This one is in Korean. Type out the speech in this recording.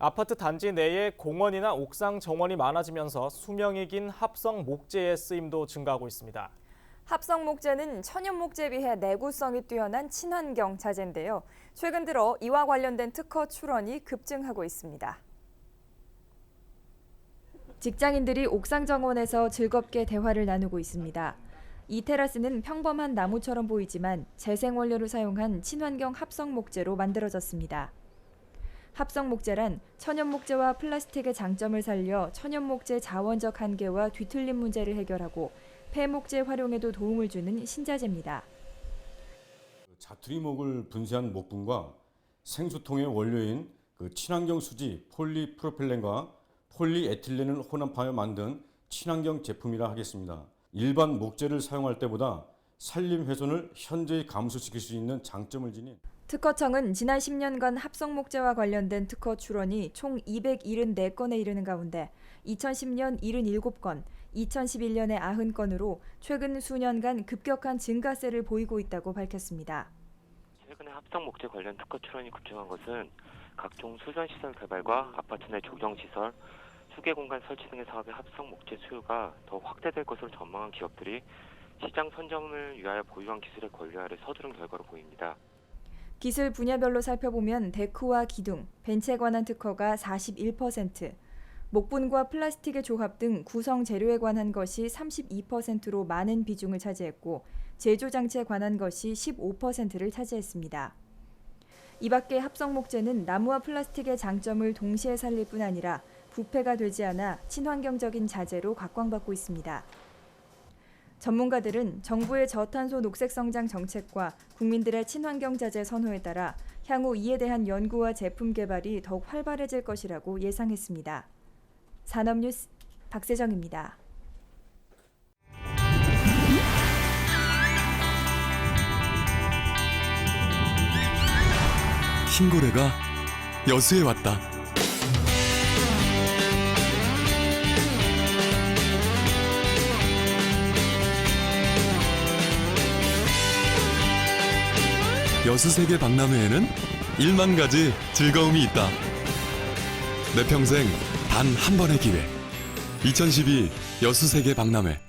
아파트 단지 내에 공원이나 옥상 정원이 많아지면서 수명이 긴 합성 목재의 쓰임도 증가하고 있습니다. 합성 목재는 천연 목재에 비해 내구성이 뛰어난 친환경 자재인데요. 최근 들어 이와 관련된 특허 출원이 급증하고 있습니다. 직장인들이 옥상 정원에서 즐겁게 대화를 나누고 있습니다. 이 테라스는 평범한 나무처럼 보이지만 재생 원료를 사용한 친환경 합성 목재로 만들어졌습니다. 합성 목재란 천연 목재와 플라스틱의 장점을 살려 천연 목재 자원적 한계와 뒤틀림 문제를 해결하고 폐목재 활용에도 도움을 주는 신자재입니다. 자투리목을 분쇄한 목분과 생수통의 원료인 그 친환경 수지 폴리프로필렌과 폴리에틸렌을 혼합하여 만든 친환경 제품이라 하겠습니다. 일반 목재를 사용할 때보다 산림 훼손을 현저히 감소시킬 수 있는 장점을 지닌 특허청은 지난 10년간 합성 목재와 관련된 특허 출원이 총 274건에 이르는 가운데 2010년 77건, 2011년에 90건으로 최근 수년간 급격한 증가세를 보이고 있다고 밝혔습니다. 최근에 합성 목재 관련 특허 출원이 급증한 것은 각종 수전 시설 개발과 아파트 내 조경 시설, 수계 공간 설치 등의 사업의 합성 목재 수요가 더 확대될 것으로 전망한 기업들이 시장 선점을 위하여 보유한 기술의 권리화를 서두른 결과로 보입니다. 기술 분야별로 살펴보면 데크와 기둥, 벤치에 관한 특허가 41%, 목분과 플라스틱의 조합 등 구성 재료에 관한 것이 32%로 많은 비중을 차지했고 제조 장치에 관한 것이 15%를 차지했습니다. 이 밖에 합성 목재는 나무와 플라스틱의 장점을 동시에 살릴 뿐 아니라 부패가 되지 않아 친환경적인 자재로 각광받고 있습니다. 전문가들은 정부의 저탄소 녹색 성장 정책과 국민들의 친환경 자재 선호에 따라 향후 이에 대한 연구와 제품 개발이 더욱 활발해질 것이라고 예상했습니다. 산업뉴스 박세정입니다. 흰고래가 여수에 왔다. 여수 세계 박람회에는 1만 가지 즐거움이 있다. 내 평생 단 한 번의 기회. 2012 여수 세계 박람회.